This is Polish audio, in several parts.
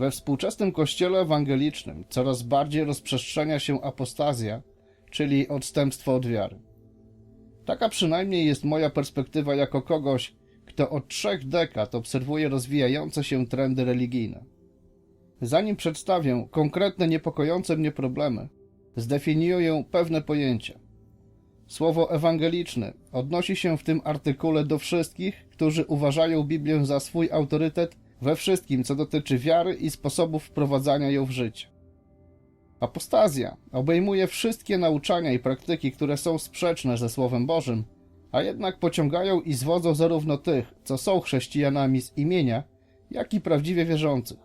We współczesnym kościele ewangelicznym coraz bardziej rozprzestrzenia się apostazja, czyli odstępstwo od wiary. Taka przynajmniej jest moja perspektywa jako kogoś, kto od trzech dekad obserwuje rozwijające się trendy religijne. Zanim przedstawię konkretne niepokojące mnie problemy, zdefiniuję pewne pojęcia. Słowo ewangeliczny odnosi się w tym artykule do wszystkich, którzy uważają Biblię za swój autorytet we wszystkim, co dotyczy wiary i sposobów wprowadzania ją w życie. Apostazja obejmuje wszystkie nauczania i praktyki, które są sprzeczne ze Słowem Bożym, a jednak pociągają i zwodzą zarówno tych, co są chrześcijanami z imienia, jak i prawdziwie wierzących.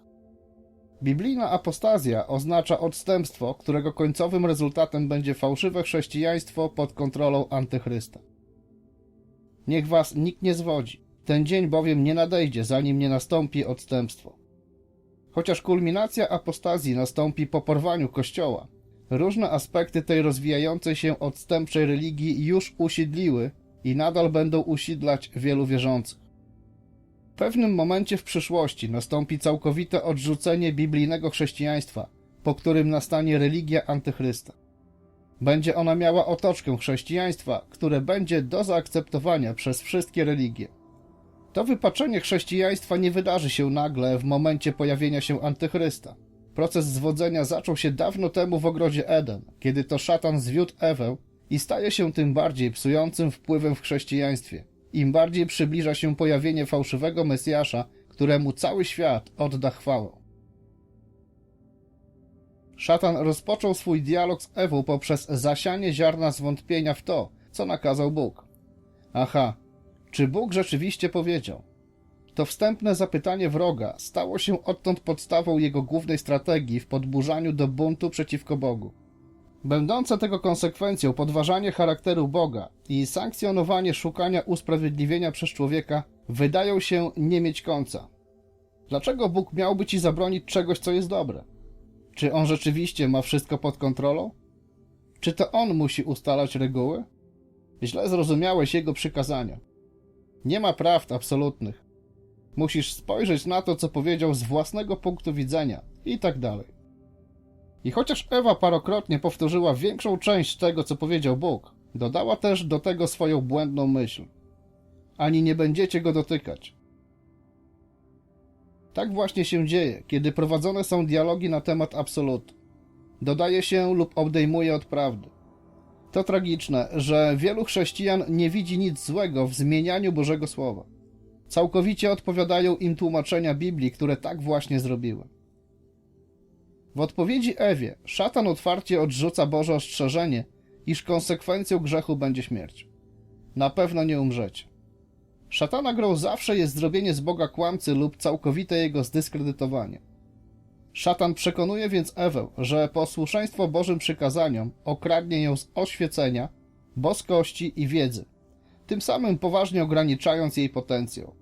Biblijna apostazja oznacza odstępstwo, którego końcowym rezultatem będzie fałszywe chrześcijaństwo pod kontrolą antychrysta. Niech was nikt nie zwodzi. Ten dzień bowiem nie nadejdzie, zanim nie nastąpi odstępstwo. Chociaż kulminacja apostazji nastąpi po porwaniu Kościoła, różne aspekty tej rozwijającej się odstępczej religii już usiedliły i nadal będą usidlać wielu wierzących. W pewnym momencie w przyszłości nastąpi całkowite odrzucenie biblijnego chrześcijaństwa, po którym nastanie religia antychrysta. Będzie ona miała otoczkę chrześcijaństwa, które będzie do zaakceptowania przez wszystkie religie. To wypaczenie chrześcijaństwa nie wydarzy się nagle w momencie pojawienia się antychrysta. Proces zwodzenia zaczął się dawno temu w ogrodzie Eden, kiedy to szatan zwiódł Ewę i staje się tym bardziej psującym wpływem w chrześcijaństwie. Im bardziej przybliża się pojawienie fałszywego Mesjasza, któremu cały świat odda chwałę. Szatan rozpoczął swój dialog z Ewą poprzez zasianie ziarna zwątpienia w to, co nakazał Bóg. Aha, czy Bóg rzeczywiście powiedział? To wstępne zapytanie wroga stało się odtąd podstawą jego głównej strategii w podburzaniu do buntu przeciwko Bogu. Będące tego konsekwencją podważanie charakteru Boga i sankcjonowanie szukania usprawiedliwienia przez człowieka wydają się nie mieć końca. Dlaczego Bóg miałby ci zabronić czegoś, co jest dobre? Czy on rzeczywiście ma wszystko pod kontrolą? Czy to on musi ustalać reguły? Źle zrozumiałeś jego przykazania. Nie ma prawd absolutnych. Musisz spojrzeć na to, co powiedział z własnego punktu widzenia i tak dalej. I chociaż Ewa parokrotnie powtórzyła większą część tego, co powiedział Bóg, dodała też do tego swoją błędną myśl. Ani nie będziecie go dotykać. Tak właśnie się dzieje, kiedy prowadzone są dialogi na temat absolutu. Dodaje się lub odejmuje od prawdy. To tragiczne, że wielu chrześcijan nie widzi nic złego w zmienianiu Bożego Słowa. Całkowicie odpowiadają im tłumaczenia Biblii, które tak właśnie zrobiły. W odpowiedzi Ewie, szatan otwarcie odrzuca Boże ostrzeżenie, iż konsekwencją grzechu będzie śmierć. Na pewno nie umrzecie. Szatana grą zawsze jest zrobienie z Boga kłamcy lub całkowite jego zdyskredytowanie. Szatan przekonuje więc Ewę, że posłuszeństwo Bożym przykazaniom okradnie ją z oświecenia, boskości i wiedzy, tym samym poważnie ograniczając jej potencjał.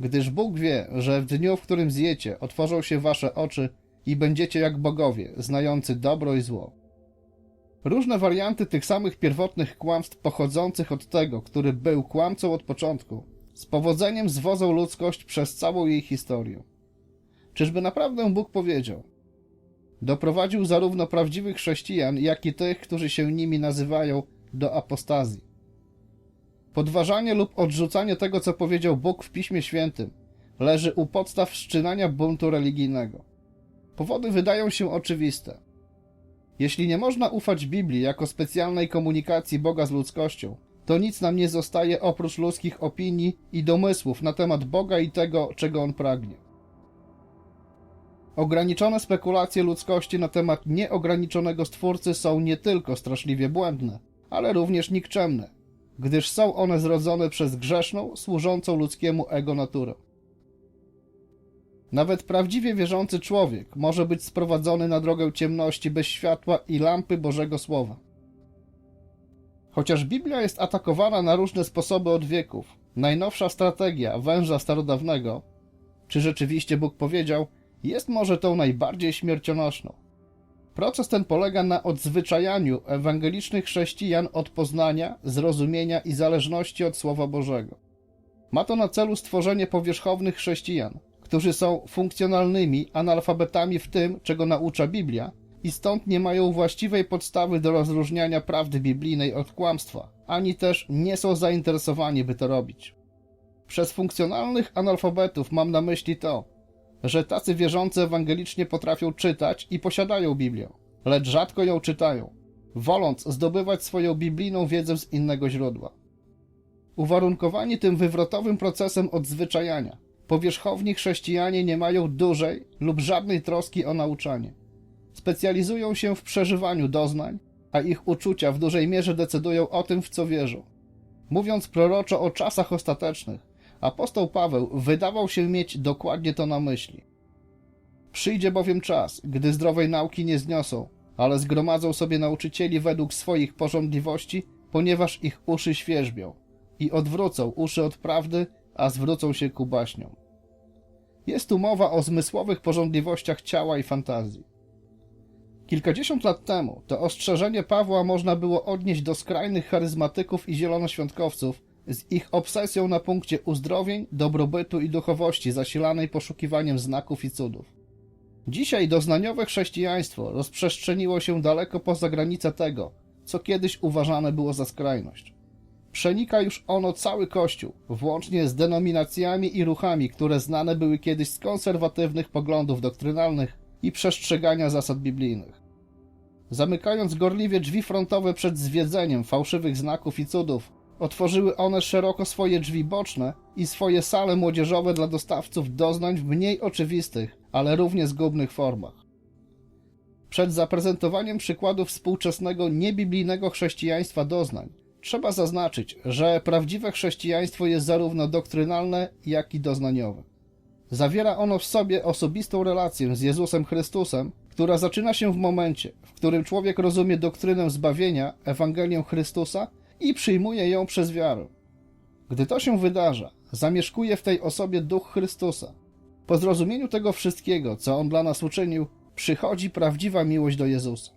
Gdyż Bóg wie, że w dniu, w którym zjecie, otworzą się wasze oczy i będziecie jak bogowie, znający dobro i zło. Różne warianty tych samych pierwotnych kłamstw pochodzących od tego, który był kłamcą od początku, z powodzeniem zwodzą ludzkość przez całą jej historię. Czyżby naprawdę Bóg powiedział? Doprowadził zarówno prawdziwych chrześcijan, jak i tych, którzy się nimi nazywają, do apostazji. Podważanie lub odrzucanie tego, co powiedział Bóg w Piśmie Świętym, leży u podstaw wszczynania buntu religijnego. Powody wydają się oczywiste. Jeśli nie można ufać Biblii jako specjalnej komunikacji Boga z ludzkością, to nic nam nie zostaje oprócz ludzkich opinii i domysłów na temat Boga i tego, czego On pragnie. Ograniczone spekulacje ludzkości na temat nieograniczonego Stwórcy są nie tylko straszliwie błędne, ale również nikczemne, gdyż są one zrodzone przez grzeszną, służącą ludzkiemu ego naturę. Nawet prawdziwie wierzący człowiek może być sprowadzony na drogę ciemności bez światła i lampy Bożego Słowa. Chociaż Biblia jest atakowana na różne sposoby od wieków, najnowsza strategia węża starodawnego, czy rzeczywiście Bóg powiedział, jest może tą najbardziej śmiercionośną. Proces ten polega na odzwyczajaniu ewangelicznych chrześcijan od poznania, zrozumienia i zależności od Słowa Bożego. Ma to na celu stworzenie powierzchownych chrześcijan, którzy są funkcjonalnymi analfabetami w tym, czego naucza Biblia, i stąd nie mają właściwej podstawy do rozróżniania prawdy biblijnej od kłamstwa, ani też nie są zainteresowani, by to robić. Przez funkcjonalnych analfabetów mam na myśli to, że tacy wierzący ewangelicznie potrafią czytać i posiadają Biblię, lecz rzadko ją czytają, woląc zdobywać swoją biblijną wiedzę z innego źródła. Uwarunkowani tym wywrotowym procesem odzwyczajania, powierzchowni chrześcijanie nie mają dużej lub żadnej troski o nauczanie. Specjalizują się w przeżywaniu doznań, a ich uczucia w dużej mierze decydują o tym, w co wierzą. Mówiąc proroczo o czasach ostatecznych, apostoł Paweł wydawał się mieć dokładnie to na myśli. Przyjdzie bowiem czas, gdy zdrowej nauki nie zniosą, ale zgromadzą sobie nauczycieli według swoich porządliwości, ponieważ ich uszy świerzbią i odwrócą uszy od prawdy, a zwrócą się ku baśniom. Jest tu mowa o zmysłowych porządliwościach ciała i fantazji. Kilkadziesiąt lat temu to ostrzeżenie Pawła można było odnieść do skrajnych charyzmatyków i zielonoświątkowców z ich obsesją na punkcie uzdrowień, dobrobytu i duchowości zasilanej poszukiwaniem znaków i cudów. Dzisiaj doznaniowe chrześcijaństwo rozprzestrzeniło się daleko poza granice tego, co kiedyś uważane było za skrajność. Przenika już ono cały Kościół, włącznie z denominacjami i ruchami, które znane były kiedyś z konserwatywnych poglądów doktrynalnych i przestrzegania zasad biblijnych. Zamykając gorliwie drzwi frontowe przed zwiedzeniem fałszywych znaków i cudów, otworzyły one szeroko swoje drzwi boczne i swoje sale młodzieżowe dla dostawców doznań w mniej oczywistych, ale równie zgubnych formach. Przed zaprezentowaniem przykładów współczesnego niebiblijnego chrześcijaństwa doznań trzeba zaznaczyć, że prawdziwe chrześcijaństwo jest zarówno doktrynalne, jak i doznaniowe. Zawiera ono w sobie osobistą relację z Jezusem Chrystusem, która zaczyna się w momencie, w którym człowiek rozumie doktrynę zbawienia, Ewangelię Chrystusa i przyjmuje ją przez wiarę. Gdy to się wydarza, zamieszkuje w tej osobie duch Chrystusa. Po zrozumieniu tego wszystkiego, co on dla nas uczynił, przychodzi prawdziwa miłość do Jezusa.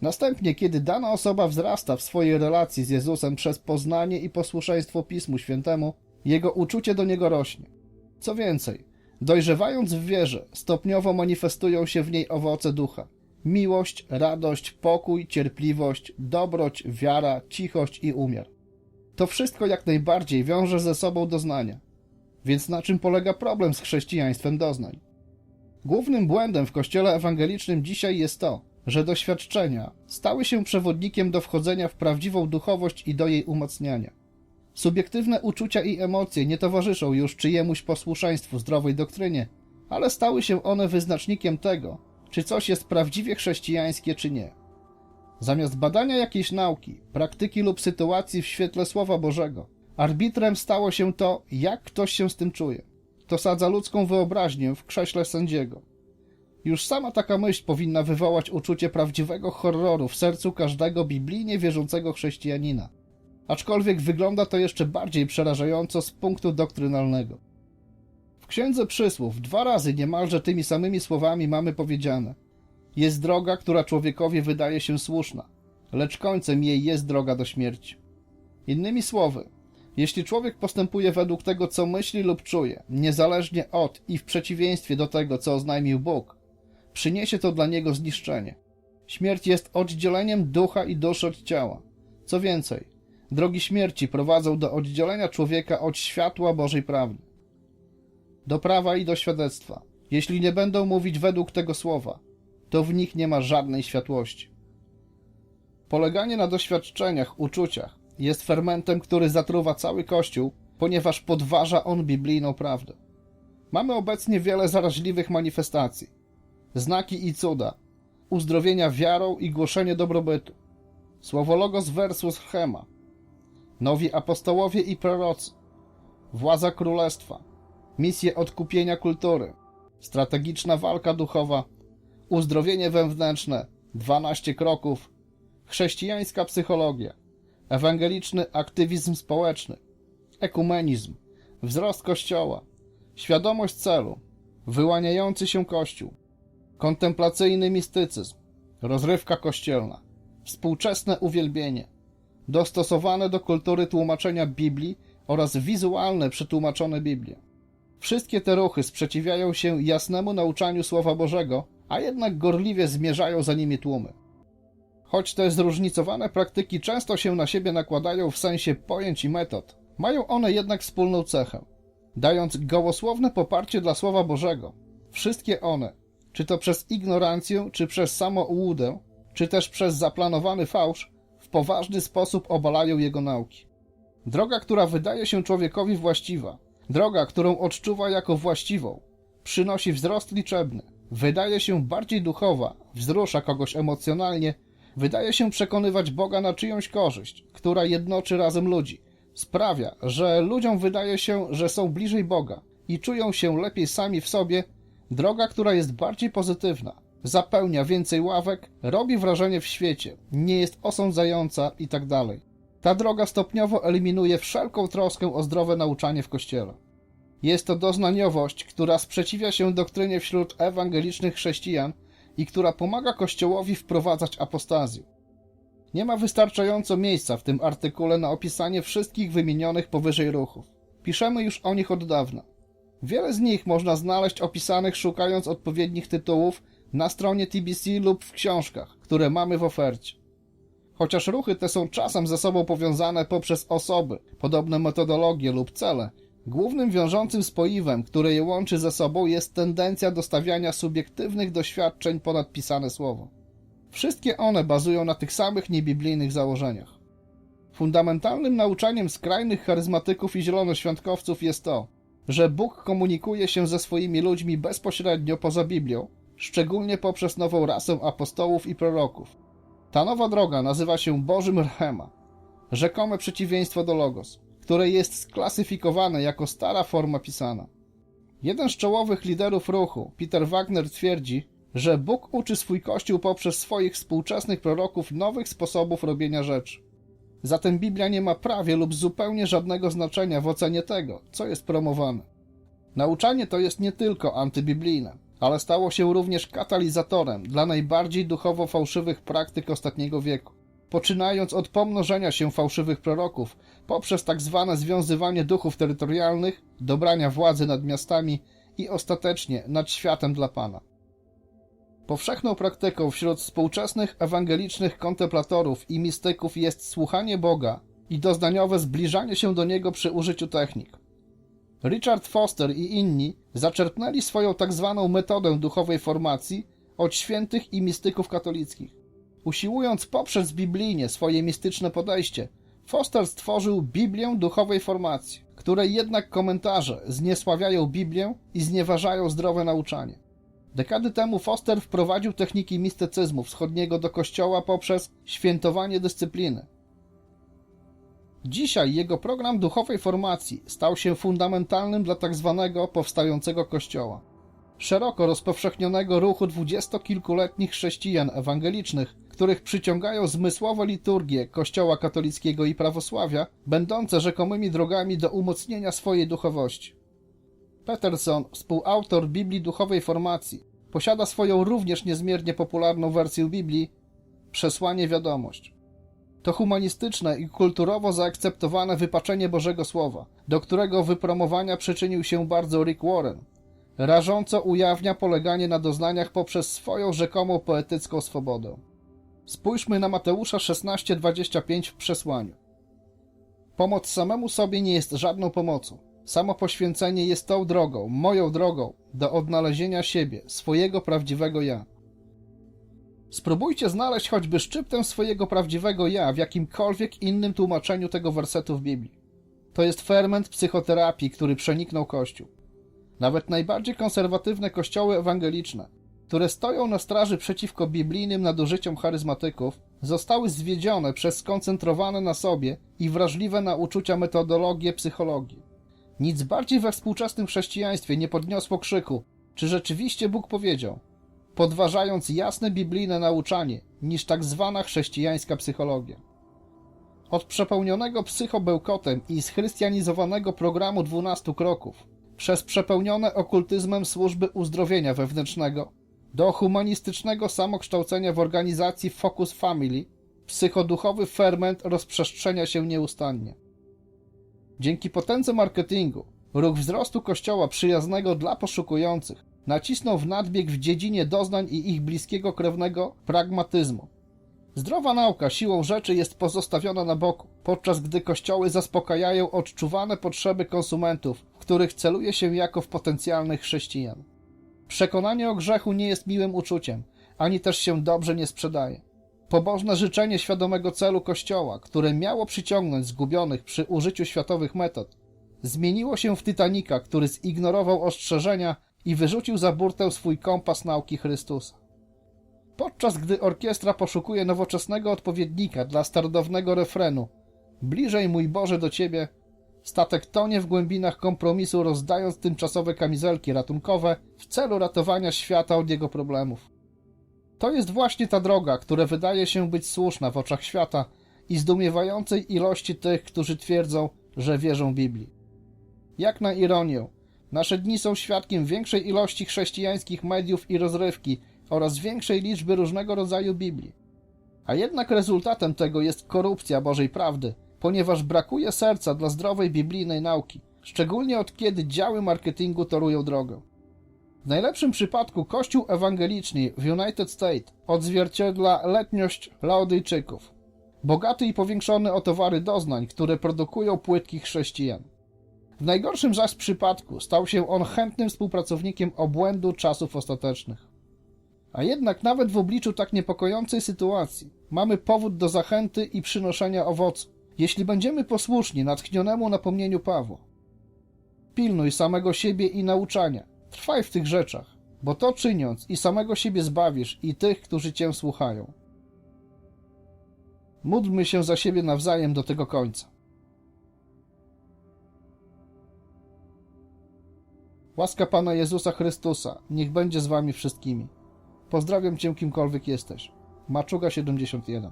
Następnie, kiedy dana osoba wzrasta w swojej relacji z Jezusem przez poznanie i posłuszeństwo Pismu Świętemu, jego uczucie do niego rośnie. Co więcej, dojrzewając w wierze, stopniowo manifestują się w niej owoce ducha. Miłość, radość, pokój, cierpliwość, dobroć, wiara, cichość i umiar. To wszystko jak najbardziej wiąże ze sobą doznania. Więc na czym polega problem z chrześcijaństwem doznań? Głównym błędem w kościele ewangelicznym dzisiaj jest to, że doświadczenia stały się przewodnikiem do wchodzenia w prawdziwą duchowość i do jej umacniania. Subiektywne uczucia i emocje nie towarzyszą już czyjemuś posłuszeństwu zdrowej doktrynie, ale stały się one wyznacznikiem tego, czy coś jest prawdziwie chrześcijańskie, czy nie. Zamiast badania jakiejś nauki, praktyki lub sytuacji w świetle Słowa Bożego, arbitrem stało się to, jak ktoś się z tym czuje. To sadza ludzką wyobraźnię w krześle sędziego. Już sama taka myśl powinna wywołać uczucie prawdziwego horroru w sercu każdego biblijnie wierzącego chrześcijanina. Aczkolwiek wygląda to jeszcze bardziej przerażająco z punktu doktrynalnego. Księdze Przysłów dwa razy niemalże tymi samymi słowami mamy powiedziane Jest droga, która człowiekowi wydaje się słuszna, lecz końcem jej jest droga do śmierci. Innymi słowy, jeśli człowiek postępuje według tego, co myśli lub czuje, niezależnie od i w przeciwieństwie do tego, co oznajmił Bóg, przyniesie to dla niego zniszczenie. Śmierć jest oddzieleniem ducha i duszy od ciała. Co więcej, drogi śmierci prowadzą do oddzielenia człowieka od światła Bożej prawdy. Do prawa i do świadectwa. Jeśli nie będą mówić według tego słowa, to w nich nie ma żadnej światłości. Poleganie na doświadczeniach, uczuciach jest fermentem, który zatruwa cały Kościół, ponieważ podważa on biblijną prawdę. Mamy obecnie wiele zaraźliwych manifestacji, znaki i cuda, uzdrowienia wiarą i głoszenie dobrobytu, słowo logos versus chema, nowi apostołowie i prorocy, władza królestwa, misje odkupienia kultury, strategiczna walka duchowa, uzdrowienie wewnętrzne, 12 kroków, chrześcijańska psychologia, ewangeliczny aktywizm społeczny, ekumenizm, wzrost Kościoła, świadomość celu, wyłaniający się Kościół, kontemplacyjny mistycyzm, rozrywka kościelna, współczesne uwielbienie, dostosowane do kultury tłumaczenia Biblii oraz wizualne przetłumaczone Biblie. Wszystkie te ruchy sprzeciwiają się jasnemu nauczaniu Słowa Bożego, a jednak gorliwie zmierzają za nimi tłumy. Choć te zróżnicowane praktyki często się na siebie nakładają w sensie pojęć i metod, mają one jednak wspólną cechę. Dając gołosłowne poparcie dla Słowa Bożego, wszystkie one, czy to przez ignorancję, czy przez samoułudę, czy też przez zaplanowany fałsz, w poważny sposób obalają jego nauki. Droga, która wydaje się człowiekowi właściwa, droga, którą odczuwa jako właściwą, przynosi wzrost liczebny, wydaje się bardziej duchowa, wzrusza kogoś emocjonalnie, wydaje się przekonywać Boga na czyjąś korzyść, która jednoczy razem ludzi, sprawia, że ludziom wydaje się, że są bliżej Boga i czują się lepiej sami w sobie, droga, która jest bardziej pozytywna, zapełnia więcej ławek, robi wrażenie w świecie, nie jest osądzająca itd. Ta droga stopniowo eliminuje wszelką troskę o zdrowe nauczanie w Kościele. Jest to doznaniowość, która sprzeciwia się doktrynie wśród ewangelicznych chrześcijan i która pomaga Kościołowi wprowadzać apostazję. Nie ma wystarczająco miejsca w tym artykule na opisanie wszystkich wymienionych powyżej ruchów. Piszemy już o nich od dawna. Wiele z nich można znaleźć opisanych szukając odpowiednich tytułów na stronie TBC lub w książkach, które mamy w ofercie. Chociaż ruchy te są czasem ze sobą powiązane poprzez osoby, podobne metodologie lub cele, głównym wiążącym spoiwem, które je łączy ze sobą jest tendencja do stawiania subiektywnych doświadczeń ponad pisane słowo. Wszystkie one bazują na tych samych niebiblijnych założeniach. Fundamentalnym nauczaniem skrajnych charyzmatyków i zielonoświątkowców jest to, że Bóg komunikuje się ze swoimi ludźmi bezpośrednio poza Biblią, szczególnie poprzez nową rasę apostołów i proroków. Ta nowa droga nazywa się Bożym Rhema, rzekome przeciwieństwo do Logos, które jest sklasyfikowane jako stara forma pisana. Jeden z czołowych liderów ruchu, Peter Wagner, twierdzi, że Bóg uczy swój Kościół poprzez swoich współczesnych proroków nowych sposobów robienia rzeczy. Zatem Biblia nie ma prawie lub zupełnie żadnego znaczenia w ocenie tego, co jest promowane. Nauczanie to jest nie tylko antybiblijne, ale stało się również katalizatorem dla najbardziej duchowo fałszywych praktyk ostatniego wieku. Poczynając od pomnożenia się fałszywych proroków, poprzez tak zwane związywanie duchów terytorialnych, dobrania władzy nad miastami i ostatecznie nad światem dla Pana. Powszechną praktyką wśród współczesnych ewangelicznych kontemplatorów i mistyków jest słuchanie Boga i doznaniowe zbliżanie się do Niego przy użyciu technik. Richard Foster i inni zaczerpnęli swoją tak zwaną metodę duchowej formacji od świętych i mistyków katolickich. Usiłując poprzez biblijnie swoje mistyczne podejście, Foster stworzył Biblię duchowej formacji, której jednak komentarze zniesławiają Biblię i znieważają zdrowe nauczanie. Dekady temu Foster wprowadził techniki mistycyzmu wschodniego do kościoła poprzez świętowanie dyscypliny. Dzisiaj jego program duchowej formacji stał się fundamentalnym dla tzw. powstającego kościoła. Szeroko rozpowszechnionego ruchu dwudziestokilkuletnich chrześcijan ewangelicznych, których przyciągają zmysłowe liturgie Kościoła katolickiego i prawosławia, będące rzekomymi drogami do umocnienia swojej duchowości. Peterson, współautor Biblii Duchowej Formacji, posiada swoją również niezmiernie popularną wersję Biblii Przesłanie Wiadomość. To humanistyczne i kulturowo zaakceptowane wypaczenie Bożego Słowa, do którego wypromowania przyczynił się bardzo Rick Warren, rażąco ujawnia poleganie na doznaniach poprzez swoją rzekomą poetycką swobodę. Spójrzmy na Mateusza 16:25 w przesłaniu. Pomoc samemu sobie nie jest żadną pomocą. Samo poświęcenie jest tą drogą, moją drogą, do odnalezienia siebie, swojego prawdziwego ja. Spróbujcie znaleźć choćby szczyptę swojego prawdziwego ja w jakimkolwiek innym tłumaczeniu tego wersetu w Biblii. To jest ferment psychoterapii, który przeniknął Kościół. Nawet najbardziej konserwatywne kościoły ewangeliczne, które stoją na straży przeciwko biblijnym nadużyciom charyzmatyków, zostały zwiedzione przez skoncentrowane na sobie i wrażliwe na uczucia metodologie psychologii. Nic bardziej we współczesnym chrześcijaństwie nie podniosło krzyku, czy rzeczywiście Bóg powiedział, podważając jasne biblijne nauczanie, niż tak zwana chrześcijańska psychologia. Od przepełnionego psychobełkotem i schrystianizowanego programu 12 kroków, przez przepełnione okultyzmem służby uzdrowienia wewnętrznego, do humanistycznego samokształcenia w organizacji Focus Family, psychoduchowy ferment rozprzestrzenia się nieustannie. Dzięki potędze marketingu, Ruch wzrostu Kościoła przyjaznego dla poszukujących nacisnął w nadbieg w dziedzinie doznań i ich bliskiego krewnego pragmatyzmu. Zdrowa nauka siłą rzeczy jest pozostawiona na boku, podczas gdy kościoły zaspokajają odczuwane potrzeby konsumentów, których celuje się jako w potencjalnych chrześcijan. Przekonanie o grzechu nie jest miłym uczuciem, ani też się dobrze nie sprzedaje. Pobożne życzenie świadomego celu Kościoła, które miało przyciągnąć zgubionych przy użyciu światowych metod, zmieniło się w Titanika, który zignorował ostrzeżenia i wyrzucił za burtę swój kompas nauki Chrystusa. Podczas gdy orkiestra poszukuje nowoczesnego odpowiednika dla starodawnego refrenu Bliżej mój Boże do Ciebie, statek tonie w głębinach kompromisu, rozdając tymczasowe kamizelki ratunkowe w celu ratowania świata od jego problemów. To jest właśnie ta droga, która wydaje się być słuszna w oczach świata i zdumiewającej ilości tych, którzy twierdzą, że wierzą Biblii. Jak na ironię, nasze dni są świadkiem większej ilości chrześcijańskich mediów i rozrywki oraz większej liczby różnego rodzaju Biblii. A jednak rezultatem tego jest korupcja Bożej prawdy, ponieważ brakuje serca dla zdrowej biblijnej nauki, szczególnie od kiedy działy marketingu torują drogę. W najlepszym przypadku Kościół ewangeliczny w United States odzwierciedla letniość Laodyjczyków, bogaty i powiększony o towary doznań, które produkują płytkich chrześcijan. W najgorszym zaś przypadku stał się on chętnym współpracownikiem obłędu czasów ostatecznych. A jednak nawet w obliczu tak niepokojącej sytuacji mamy powód do zachęty i przynoszenia owocu, jeśli będziemy posłuszni natchnionemu napomnieniu Pawła. Pilnuj samego siebie i nauczania, trwaj w tych rzeczach, bo to czyniąc i samego siebie zbawisz i tych, którzy cię słuchają. Módlmy się za siebie nawzajem do tego końca. Łaska Pana Jezusa Chrystusa, niech będzie z wami wszystkimi. Pozdrawiam cię kimkolwiek jesteś. Maczuga 71